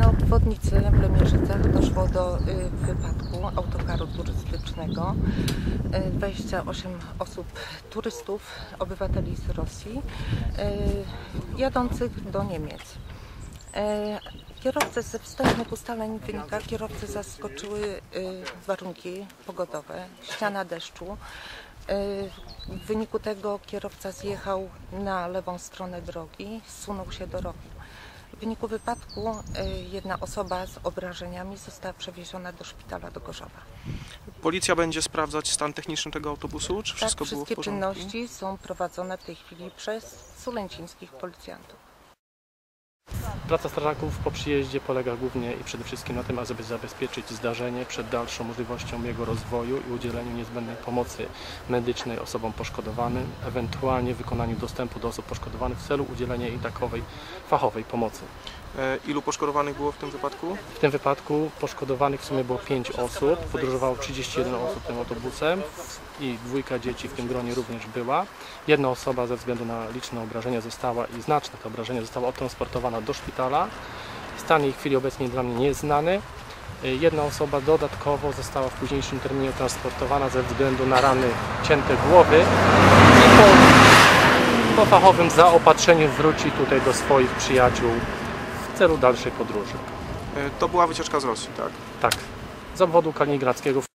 obwodnicy w Lemierzycach doszło do y, wypadku autokaru turystycznego. Y, 28 osób, turystów, obywateli z Rosji, y, jadących do Niemiec. Y, Kierowcę ze wstępnych ustaleń wynika, kierowcy zaskoczyły y, warunki pogodowe, ściana deszczu. Y, W wyniku tego kierowca zjechał na lewą stronę drogi, zsunął się do rowu. W wyniku wypadku y, jedna osoba z obrażeniami została przewieziona do szpitala do Gorzowa. Policja będzie sprawdzać stan techniczny tego autobusu, czy Tak, wszystko było w wszystkie czynności są prowadzone w tej chwili przez sulęcińskich policjantów. Praca strażaków po przyjeździe polega głównie i przede wszystkim na tym, aby zabezpieczyć zdarzenie przed dalszą możliwością jego rozwoju i udzieleniu niezbędnej pomocy medycznej osobom poszkodowanym, ewentualnie wykonaniu dostępu do osób poszkodowanych w celu udzielenia jej takowej fachowej pomocy. E, Ilu poszkodowanych było w tym wypadku? W tym wypadku poszkodowanych w sumie było 5 osób, podróżowało 31 osób tym autobusem i dwójka dzieci w tym gronie również była. Jedna osoba ze względu na liczne obrażenia została i znaczne te obrażenia została odtransportowana do szpitala. Stan jej w chwili obecnej dla mnie nie jest znany. Jedna osoba dodatkowo została w późniejszym terminie transportowana ze względu na rany cięte głowy i po, po fachowym zaopatrzeniu wróci tutaj do swoich przyjaciół celu dalszej podróży. E, To była wycieczka z Rosji, tak? Tak, z obwodu kaliningradzkiego.